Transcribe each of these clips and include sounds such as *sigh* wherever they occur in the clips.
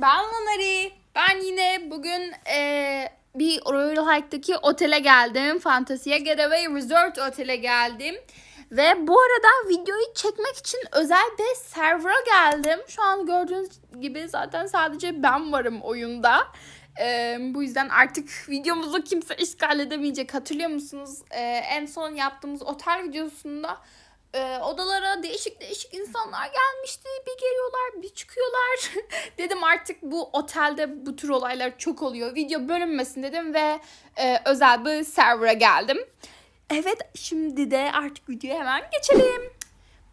ben Lanari. Ben yine bugün eee, bir Royal Hike'daki otele geldim. Fantasia Getaway Resort otele geldim. Ve bu arada videoyu çekmek için özel bir server'a geldim. Şu an gördüğünüz gibi zaten sadece ben varım oyunda. Eee, bu yüzden artık videomuzu kimse işgal edemeyecek. Hatırlıyor musunuz? Eee, en son yaptığımız otel videosunda e, odalara değişik değişik insanlar gelmişti. Geliyorlar, bir çıkıyorlar. *laughs* dedim artık bu otelde bu tür olaylar çok oluyor. Video bölünmesin dedim ve e, özel bir server'a geldim. Evet, şimdi de artık videoya hemen geçelim.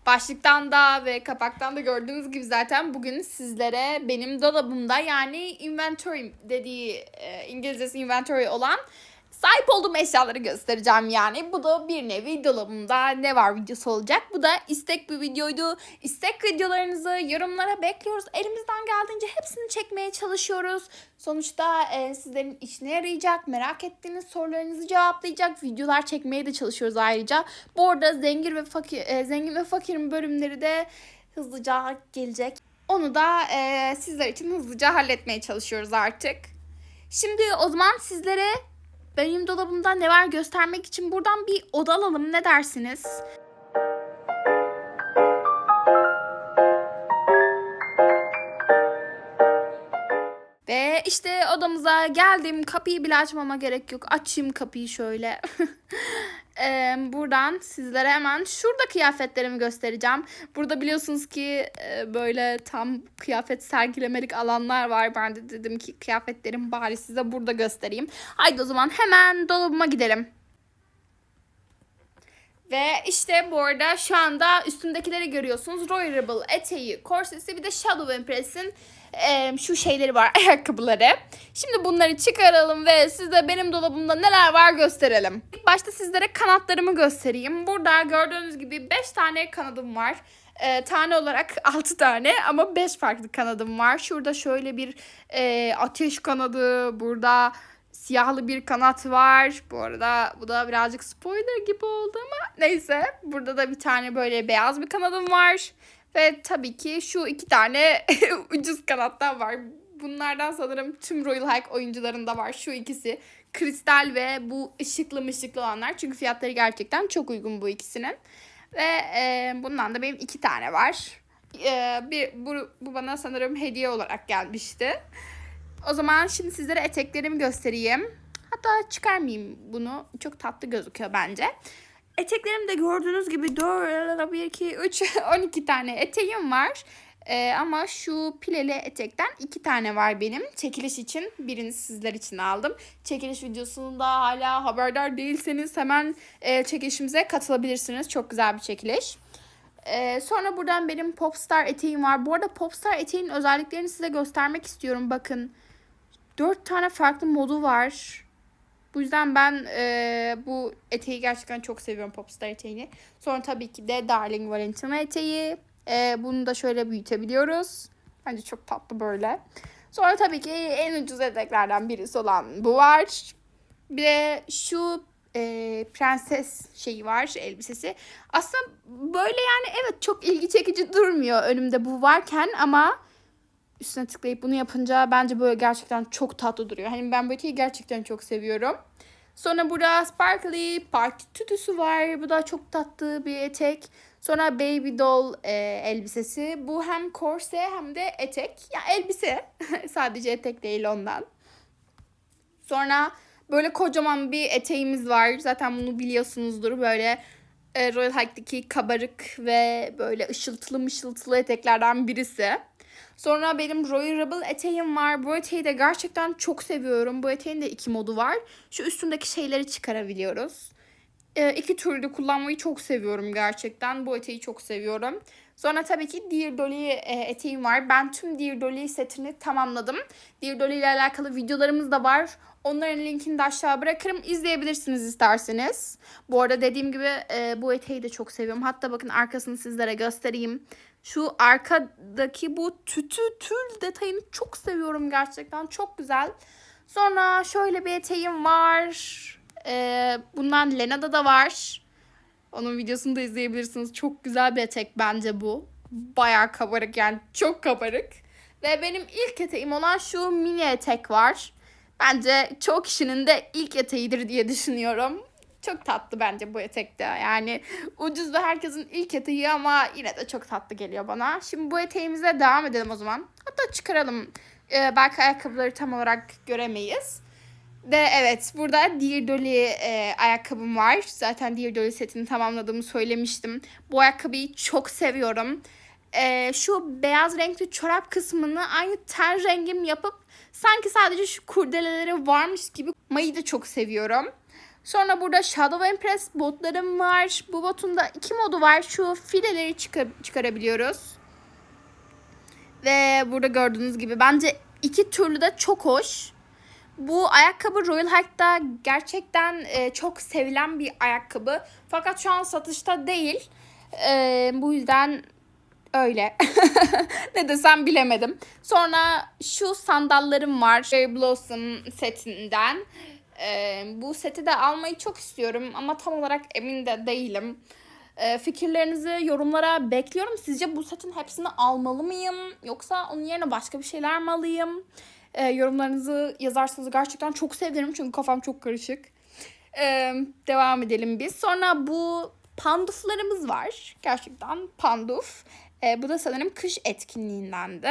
Başlıktan da ve kapaktan da gördüğünüz gibi zaten bugün sizlere benim dolabımda yani inventory dediği e, İngilizcesi inventory olan sahip olduğum eşyaları göstereceğim yani. Bu da bir nevi dolabımda ne var videosu olacak. Bu da istek bir videoydu. İstek videolarınızı yorumlara bekliyoruz. Elimizden geldiğince hepsini çekmeye çalışıyoruz. Sonuçta e, sizlerin işine yarayacak, merak ettiğiniz sorularınızı cevaplayacak videolar çekmeye de çalışıyoruz ayrıca. Bu arada zengin ve fakir, e, zengin ve fakirin bölümleri de hızlıca gelecek. Onu da e, sizler için hızlıca halletmeye çalışıyoruz artık. Şimdi o zaman sizlere benim dolabımda ne var göstermek için buradan bir oda alalım. Ne dersiniz? Ve işte odamıza geldim. Kapıyı bile açmama gerek yok. Açayım kapıyı şöyle. *laughs* Eee, buradan sizlere hemen şurada kıyafetlerimi göstereceğim. Burada biliyorsunuz ki e, böyle tam kıyafet sergilemelik alanlar var. Ben de dedim ki kıyafetlerimi bari size burada göstereyim. Haydi o zaman hemen dolabıma gidelim. Ve işte bu arada şu anda üstündekileri görüyorsunuz. Royal Rebel eteği, korsesi bir de Shadow Empress'in e, şu şeyleri var *laughs* ayakkabıları. Şimdi bunları çıkaralım ve size benim dolabımda neler var gösterelim. İlk başta sizlere kanatlarımı göstereyim. Burada gördüğünüz gibi 5 tane kanadım var. E, tane olarak *laughs* 6 tane ama 5 farklı kanadım var. Şurada şöyle bir e, ateş kanadı, burada siyahlı bir kanat var. Bu arada bu da birazcık spoiler gibi oldu ama neyse. Burada da bir tane böyle beyaz bir kanadım var. Ve tabii ki şu iki tane *laughs* ucuz kanattan var. Bunlardan sanırım tüm Royal Hike oyuncularında var. Şu ikisi kristal ve bu ışıklı mışıklı olanlar. Çünkü fiyatları gerçekten çok uygun bu ikisinin. Ve e, bundan da benim iki tane var. E, bir, bu, bu bana sanırım hediye olarak gelmişti. O zaman şimdi sizlere eteklerimi göstereyim. Hatta çıkarmayayım bunu. Çok tatlı gözüküyor bence. Eteklerimde gördüğünüz gibi 4, 1, 2, 3, 12 tane eteğim var. Ee, ama şu pileli etekten iki tane var benim. Çekiliş için birini sizler için aldım. Çekiliş videosunda hala haberdar değilseniz hemen e, çekilişimize katılabilirsiniz. Çok güzel bir çekiliş. Ee, sonra buradan benim Popstar eteğim var. Bu arada Popstar eteğin özelliklerini size göstermek istiyorum. Bakın. Dört tane farklı modu var. Bu yüzden ben e, bu eteği gerçekten çok seviyorum Popstar eteğini. Sonra tabii ki de Darling Valentina eteği. E, bunu da şöyle büyütebiliyoruz. Bence çok tatlı böyle. Sonra tabii ki en ucuz eteklerden birisi olan bu var. Bir de şu e, prenses şeyi var elbisesi. Aslında böyle yani evet çok ilgi çekici durmuyor önümde bu varken ama üstüne tıklayıp bunu yapınca bence böyle gerçekten çok tatlı duruyor. Hani ben bu eteği gerçekten çok seviyorum. Sonra burada sparkly party tütüsü var. Bu da çok tatlı bir etek. Sonra baby doll e, elbisesi. Bu hem korse hem de etek. Ya elbise. *laughs* Sadece etek değil ondan. Sonra böyle kocaman bir eteğimiz var. Zaten bunu biliyorsunuzdur. Böyle e, Royal Hike'daki kabarık ve böyle ışıltılı mışıltılı eteklerden birisi. Sonra benim Royal Rebel eteğim var. Bu eteği de gerçekten çok seviyorum. Bu eteğin de iki modu var. Şu üstündeki şeyleri çıkarabiliyoruz. E, iki türlü kullanmayı çok seviyorum gerçekten. Bu eteği çok seviyorum. Sonra tabii ki Dear Dolly e, eteğim var. Ben tüm Dear Dolly setini tamamladım. Dear Dolly ile alakalı videolarımız da var. Onların linkini de aşağı bırakırım. İzleyebilirsiniz isterseniz. Bu arada dediğim gibi e, bu eteği de çok seviyorum. Hatta bakın arkasını sizlere göstereyim. Şu arkadaki bu tütü tül detayını çok seviyorum gerçekten. Çok güzel. Sonra şöyle bir eteğim var. Ee, bundan Lena'da da var. Onun videosunu da izleyebilirsiniz. Çok güzel bir etek bence bu. Bayağı kabarık yani çok kabarık. Ve benim ilk eteğim olan şu mini etek var. Bence çoğu kişinin de ilk eteğidir diye düşünüyorum. Çok tatlı bence bu etek de. Yani ucuz ve herkesin ilk eteği ama yine de çok tatlı geliyor bana. Şimdi bu eteğimize devam edelim o zaman. Hatta çıkaralım. Ee, belki ayakkabıları tam olarak göremeyiz. De evet burada Dear Dolly e, ayakkabım var. Zaten Dear Dolly setini tamamladığımı söylemiştim. Bu ayakkabıyı çok seviyorum. E, şu beyaz renkli çorap kısmını aynı ten rengim yapıp sanki sadece şu kurdeleleri varmış gibi mayı da çok seviyorum. Sonra burada Shadow Impress botlarım var. Bu botun da iki modu var. Şu fileleri çıkar çıkarabiliyoruz. Ve burada gördüğünüz gibi bence iki türlü de çok hoş. Bu ayakkabı Royal Hike'da gerçekten e, çok sevilen bir ayakkabı. Fakat şu an satışta değil. E, bu yüzden öyle. *laughs* ne desem bilemedim. Sonra şu sandallarım var. Cherry Blossom setinden. E, bu seti de almayı çok istiyorum ama tam olarak emin de değilim. E, fikirlerinizi yorumlara bekliyorum. Sizce bu setin hepsini almalı mıyım? Yoksa onun yerine başka bir şeyler mi alayım? E, yorumlarınızı yazarsanız gerçekten çok sevinirim çünkü kafam çok karışık. E, devam edelim biz. Sonra bu panduflarımız var. Gerçekten panduf. E, bu da sanırım kış etkinliğindendi.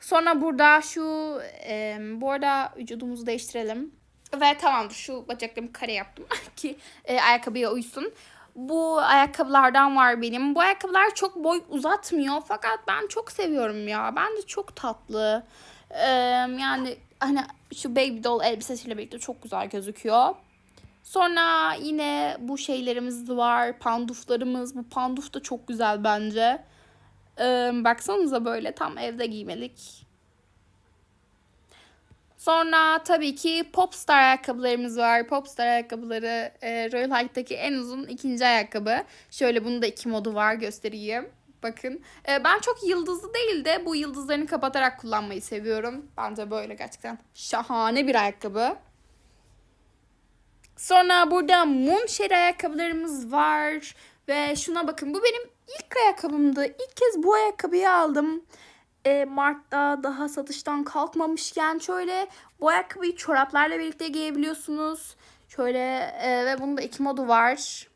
Sonra burada şu e, bu arada vücudumuzu değiştirelim. Ve tamamdır şu bacaklarımı kare yaptım *laughs* ki e, ayakkabıya uysun. Bu ayakkabılardan var benim. Bu ayakkabılar çok boy uzatmıyor fakat ben çok seviyorum ya. Bence çok tatlı. Ee, yani hani şu baby doll elbisesiyle birlikte çok güzel gözüküyor. Sonra yine bu şeylerimiz var. Panduflarımız. Bu panduf da çok güzel bence. Ee, baksanıza böyle tam evde giymelik. Sonra tabii ki Popstar ayakkabılarımız var. Popstar ayakkabıları e, Royal Hike'daki en uzun ikinci ayakkabı. Şöyle bunun da iki modu var göstereyim. Bakın. E, ben çok yıldızlı değil de bu yıldızlarını kapatarak kullanmayı seviyorum. Bence böyle gerçekten şahane bir ayakkabı. Sonra burada Moonshade ayakkabılarımız var. Ve şuna bakın bu benim ilk ayakkabımdı. İlk kez bu ayakkabıyı aldım. E, Mart'ta daha satıştan kalkmamışken şöyle bu ayakkabıyı çoraplarla birlikte giyebiliyorsunuz. Şöyle e, ve bunun da iki modu var.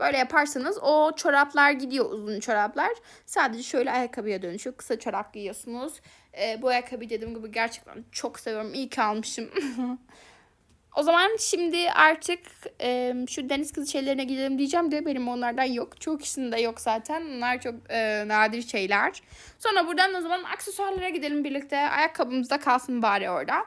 Böyle yaparsanız o çoraplar gidiyor uzun çoraplar. Sadece şöyle ayakkabıya dönüşüyor. Kısa çorap giyiyorsunuz. E, bu ayakkabıyı dediğim gibi gerçekten çok seviyorum. İyi ki almışım. *laughs* o zaman şimdi artık e, şu deniz kızı şeylerine gidelim diyeceğim de benim onlardan yok. Çoğu kişinin yok zaten. Bunlar çok e, nadir şeyler. Sonra buradan o zaman aksesuarlara gidelim birlikte. Ayakkabımız da kalsın bari orada.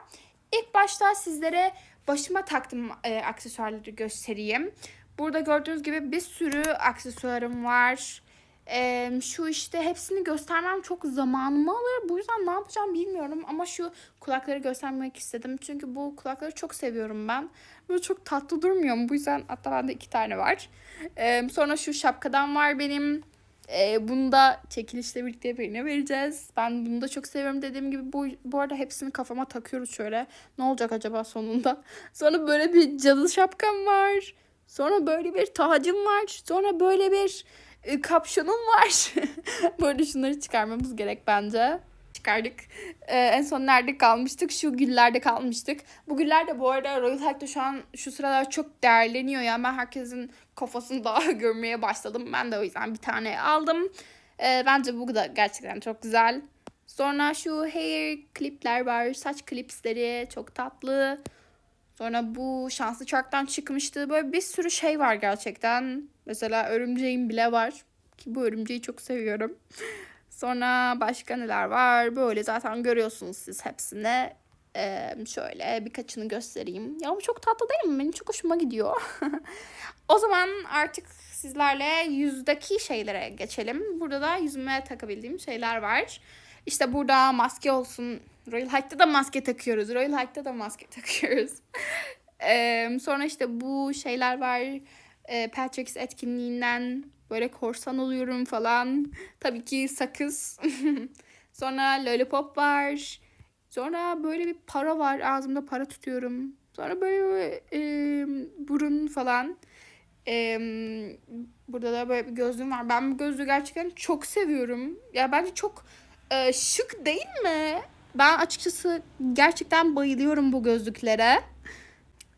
İlk başta sizlere başıma taktığım e, aksesuarları göstereyim. Burada gördüğünüz gibi bir sürü aksesuarım var. Ee, şu işte hepsini göstermem çok zamanımı alır. Bu yüzden ne yapacağım bilmiyorum. Ama şu kulakları göstermek istedim. Çünkü bu kulakları çok seviyorum ben. Böyle çok tatlı durmuyor mu? Bu yüzden hatta bende iki tane var. Ee, sonra şu şapkadan var benim. Ee, bunu da çekilişle birlikte birine vereceğiz. Ben bunu da çok seviyorum dediğim gibi. Bu, bu arada hepsini kafama takıyoruz şöyle. Ne olacak acaba sonunda? *laughs* Sonra böyle bir cadı şapkam var. Sonra böyle bir tacım var. Sonra böyle bir e, kapşonum var. *laughs* böyle şunları çıkarmamız gerek bence. Çıkardık. Ee, en son nerede kalmıştık? Şu güllerde kalmıştık. Bu güller de bu arada Royal Hike'da şu an şu sıralar çok değerleniyor. Yani ben herkesin kafasını *laughs* daha görmeye başladım. Ben de o yüzden bir tane aldım. Ee, bence bu da gerçekten çok güzel. Sonra şu hair klipler var. Saç klipsleri çok tatlı. Sonra bu şanslı çarktan çıkmıştı. Böyle bir sürü şey var gerçekten. Mesela örümceğim bile var. Ki bu örümceği çok seviyorum. *laughs* Sonra başka neler var? Böyle zaten görüyorsunuz siz hepsini. Ee, şöyle birkaçını göstereyim. Ya bu çok tatlı değil mi? Benim çok hoşuma gidiyor. *laughs* o zaman artık sizlerle yüzdeki şeylere geçelim. Burada da yüzüme takabildiğim şeyler var. İşte burada maske olsun. Royal Hike'da da maske takıyoruz. Royal Hike'da da maske *laughs* takıyoruz. ee, sonra işte bu şeyler var. Ee, Patrick's etkinliğinden böyle korsan oluyorum falan. Tabii ki sakız. *laughs* sonra lollipop var. Sonra böyle bir para var. Ağzımda para tutuyorum. Sonra böyle e, burun falan. E, burada da böyle bir gözlüğüm var. Ben bu gözlüğü gerçekten çok seviyorum. Ya bence çok Ee, şık değil mi? Ben açıkçası gerçekten bayılıyorum bu gözlüklere.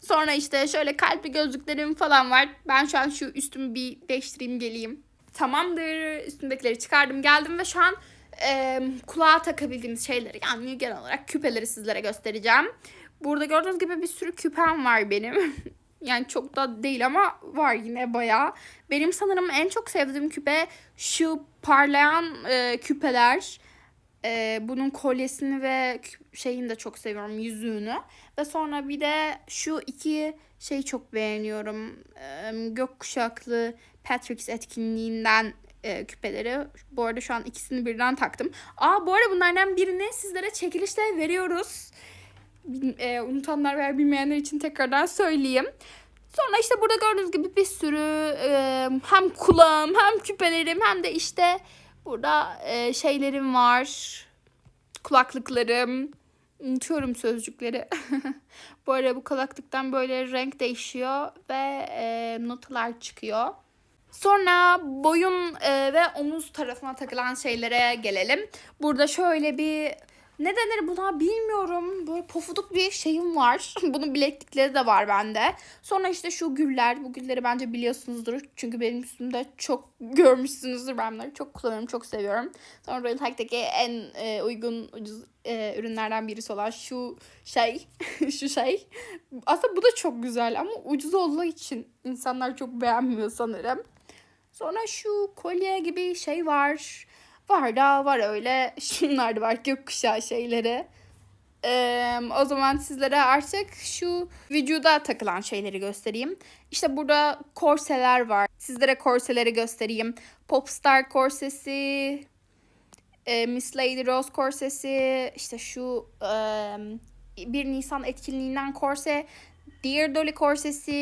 Sonra işte şöyle kalpli gözlüklerim falan var. Ben şu an şu üstümü bir değiştireyim geleyim. Tamamdır. Üstümdekileri çıkardım geldim ve şu an e, kulağa takabildiğimiz şeyleri yani genel olarak küpeleri sizlere göstereceğim. Burada gördüğünüz gibi bir sürü küpem var benim. *laughs* yani çok da değil ama var yine bayağı. Benim sanırım en çok sevdiğim küpe şu parlayan e, küpeler. E, bunun kolyesini ve şeyini de çok seviyorum yüzüğünü. Ve sonra bir de şu iki şeyi çok beğeniyorum. E, gökkuşaklı Patrick's etkinliğinden e, küpeleri. Bu arada şu an ikisini birden taktım. Aa bu arada bunlardan birini sizlere çekilişte veriyoruz. E, unutanlar veya bilmeyenler için tekrardan söyleyeyim. Sonra işte burada gördüğünüz gibi bir sürü e, hem kulağım hem küpelerim hem de işte burada e, şeylerim var. Kulaklıklarım. Unutuyorum sözcükleri. *laughs* bu arada bu kulaklıktan böyle renk değişiyor ve e, notalar çıkıyor. Sonra boyun e, ve omuz tarafına takılan şeylere gelelim. Burada şöyle bir ne denir buna bilmiyorum. Böyle pofuduk bir şeyim var. *laughs* Bunun bileklikleri de var bende. Sonra işte şu güller. Bu gülleri bence biliyorsunuzdur. Çünkü benim üstümde çok *laughs* görmüşsünüzdür. Ben bunları çok kullanıyorum. Çok seviyorum. Sonra Royal Hack'teki en e, uygun ucuz e, ürünlerden birisi olan şu şey. *laughs* şu şey. Aslında bu da çok güzel ama ucuz olduğu için insanlar çok beğenmiyor sanırım. Sonra şu kolye gibi şey var. Var da var öyle. *laughs* Şunlar da var gökkuşağı şeyleri. Ee, o zaman sizlere artık şu vücuda takılan şeyleri göstereyim. İşte burada korseler var. Sizlere korseleri göstereyim. Popstar korsesi, e, Miss Lady Rose korsesi, işte şu e, 1 Nisan etkinliğinden korse, Dear Dolly korsesi,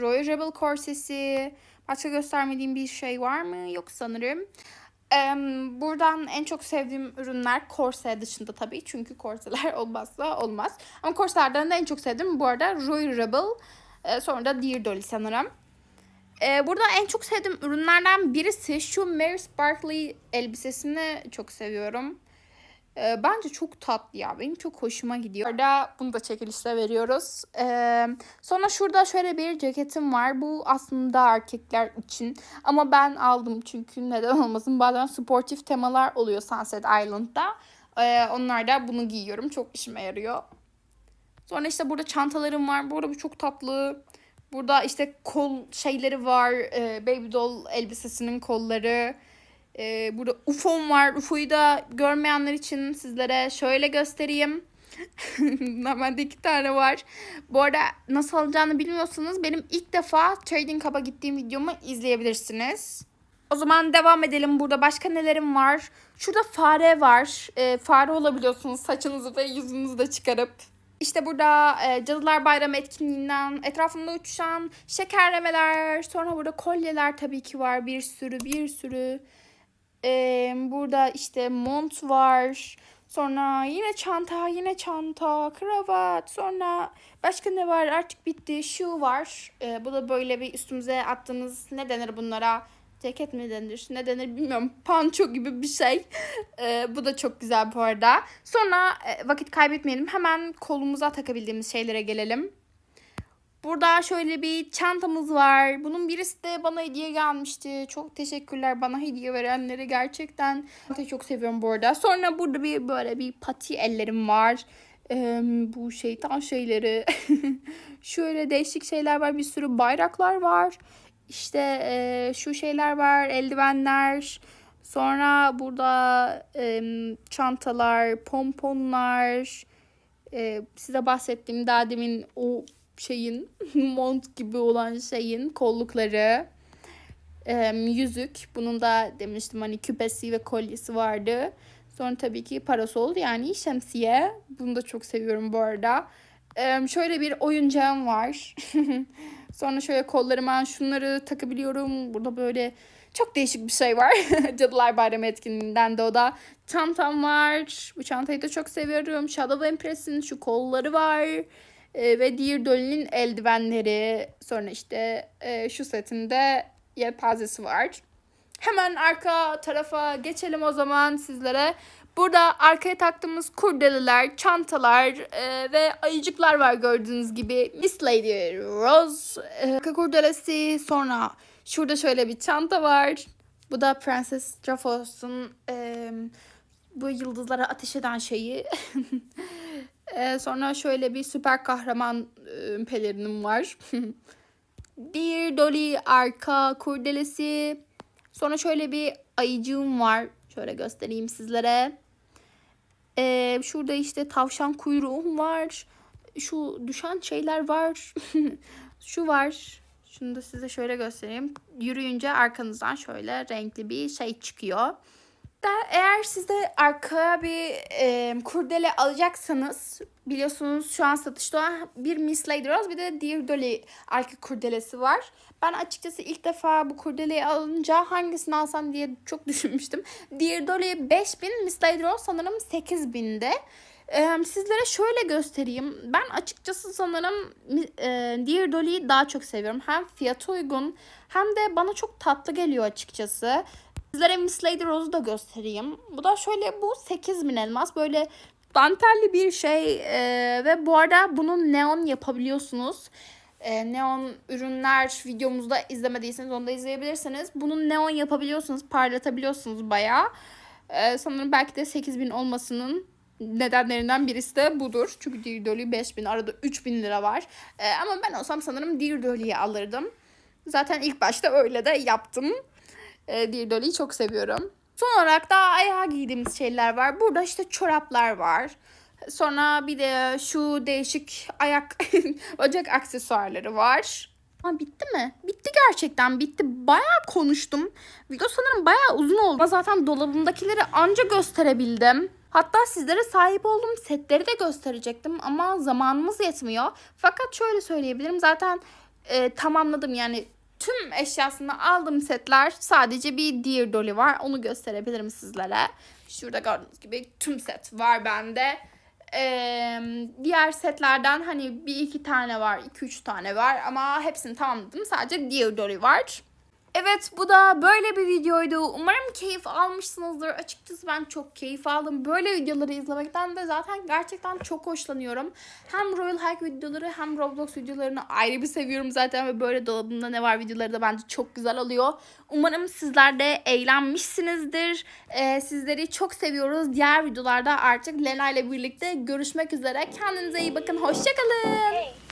Royal Rebel korsesi. Başka göstermediğim bir şey var mı? Yok sanırım. Buradan en çok sevdiğim ürünler korse dışında tabii. Çünkü korseler *laughs* olmazsa olmaz. Ama korselerden de en çok sevdiğim bu arada Royal Rebel. e, sonra da Dear Dolly sanırım. E, burada en çok sevdiğim ürünlerden birisi şu Mary Sparkly elbisesini çok seviyorum. E, bence çok tatlı ya. Benim çok hoşuma gidiyor. Orada bunu da çekilişte veriyoruz. E, sonra şurada şöyle bir ceketim var. Bu aslında erkekler için. Ama ben aldım çünkü neden olmasın. Bazen sportif temalar oluyor Sunset Island'da. E, onlar da bunu giyiyorum. Çok işime yarıyor. Sonra işte burada çantalarım var. Bu arada bu çok tatlı. Burada işte kol şeyleri var. E, baby doll elbisesinin kolları. E, burada UFO'm var. UFO'yu da görmeyenler için sizlere şöyle göstereyim. *laughs* Bundan bende iki tane var. Bu arada nasıl alacağını bilmiyorsanız benim ilk defa Trading Hub'a gittiğim videomu izleyebilirsiniz. O zaman devam edelim. Burada başka nelerim var? Şurada fare var. E, fare olabiliyorsunuz saçınızı ve yüzünüzü de çıkarıp. İşte burada e, Cadılar Bayramı etkinliğinden etrafında uçuşan şekerlemeler, sonra burada kolyeler tabii ki var bir sürü bir sürü. E, burada işte mont var. Sonra yine çanta, yine çanta, kravat. Sonra başka ne var? Artık bitti. Şu var. E, bu da böyle bir üstümüze attığımız ne denir bunlara? Ceket mi denir? Ne denir bilmiyorum. Panço gibi bir şey. *laughs* E, bu da çok güzel bu arada. Sonra e, vakit kaybetmeyelim. Hemen kolumuza takabildiğimiz şeylere gelelim. Burada şöyle bir çantamız var. Bunun birisi de bana hediye gelmişti. Çok teşekkürler bana hediye verenlere gerçekten. Çantayı çok seviyorum bu arada. Sonra burada bir böyle bir pati ellerim var. Ee, bu şeytan şeyleri. *laughs* şöyle değişik şeyler var. Bir sürü bayraklar var. İşte e, şu şeyler var. Eldivenler. Sonra burada e, çantalar, pomponlar. E, size bahsettiğim daha demin o şeyin *laughs* mont gibi olan şeyin kollukları e, yüzük bunun da demiştim hani küpesi ve kolyesi vardı sonra tabii ki parasol yani şemsiye bunu da çok seviyorum bu arada e, şöyle bir oyuncağım var *laughs* sonra şöyle kollarıma şunları takabiliyorum burada böyle çok değişik bir şey var. *laughs* Cadılar Bayramı etkinliğinden de o da. Çantam var. Bu çantayı da çok seviyorum. Shadow Empress'in şu kolları var. E, ve Dear Dolly'nin eldivenleri. Sonra işte e, şu setinde yelpazesi var. Hemen arka tarafa geçelim o zaman sizlere. Burada arkaya taktığımız kurdeleler, çantalar e, ve ayıcıklar var gördüğünüz gibi. Miss Lady Rose e, arka kurdelesi. Sonra şurada şöyle bir çanta var. Bu da Prenses Trafos'un e, bu yıldızlara ateş eden şeyi. *laughs* E, sonra şöyle bir süper kahraman e, pelerinim var. *laughs* bir Dolly arka kurdelesi. Sonra şöyle bir ayıcığım var. Şöyle göstereyim sizlere. Ee, şurada işte tavşan kuyruğum var. Şu düşen şeyler var. *laughs* Şu var. Şunu da size şöyle göstereyim. Yürüyünce arkanızdan şöyle renkli bir şey çıkıyor. Da eğer siz de arkaya bir e, kurdele alacaksanız biliyorsunuz şu an satışta bir Miss Lady Rose bir de Dear Dolly arka kurdelesi var. Ben açıkçası ilk defa bu kurdeleyi alınca hangisini alsam diye çok *laughs* düşünmüştüm. Dear Dolly 5000, Miss Lady Rose sanırım 8000'de. Ee, sizlere şöyle göstereyim. Ben açıkçası sanırım e, Dear Dolly'yi daha çok seviyorum. Hem fiyatı uygun hem de bana çok tatlı geliyor açıkçası. Sizlere Miss Lady Rose'u da göstereyim. Bu da şöyle bu 8000 elmas. Böyle dantelli bir şey ee, ve bu arada bunu neon yapabiliyorsunuz. Ee, neon ürünler videomuzda izlemediyseniz onu da izleyebilirsiniz. Bunu neon yapabiliyorsunuz, parlatabiliyorsunuz bayağı. Ee, sanırım belki de 8000 olmasının nedenlerinden birisi de budur. Çünkü Dear Dolly 5000 arada 3000 lira var. Ee, ama ben olsam sanırım Dear Dolly'yi alırdım. Zaten ilk başta öyle de yaptım. Dear Dolly'yi çok seviyorum. Son olarak da ayağa giydiğimiz şeyler var. Burada işte çoraplar var. Sonra bir de şu değişik ayak *laughs* bacak aksesuarları var. Ha, bitti mi? Bitti gerçekten bitti. Bayağı konuştum. Video sanırım bayağı uzun oldu. Ama zaten dolabımdakileri anca gösterebildim. Hatta sizlere sahip olduğum setleri de gösterecektim ama zamanımız yetmiyor. Fakat şöyle söyleyebilirim zaten e, tamamladım yani tüm eşyasını aldığım setler sadece bir Dear Dolly var. Onu gösterebilirim sizlere. Şurada gördüğünüz gibi tüm set var bende. Ee, diğer setlerden hani bir iki tane var, iki üç tane var ama hepsini tamamladım. Sadece Dear Dolly var. Evet bu da böyle bir videoydu. Umarım keyif almışsınızdır. Açıkçası ben çok keyif aldım. Böyle videoları izlemekten de zaten gerçekten çok hoşlanıyorum. Hem Royal Hike videoları hem Roblox videolarını ayrı bir seviyorum zaten. Ve böyle dolabımda ne var videoları da bence çok güzel oluyor. Umarım sizler de eğlenmişsinizdir. Ee, sizleri çok seviyoruz. Diğer videolarda artık Lena ile birlikte görüşmek üzere. Kendinize iyi bakın. Hoşçakalın. Hey.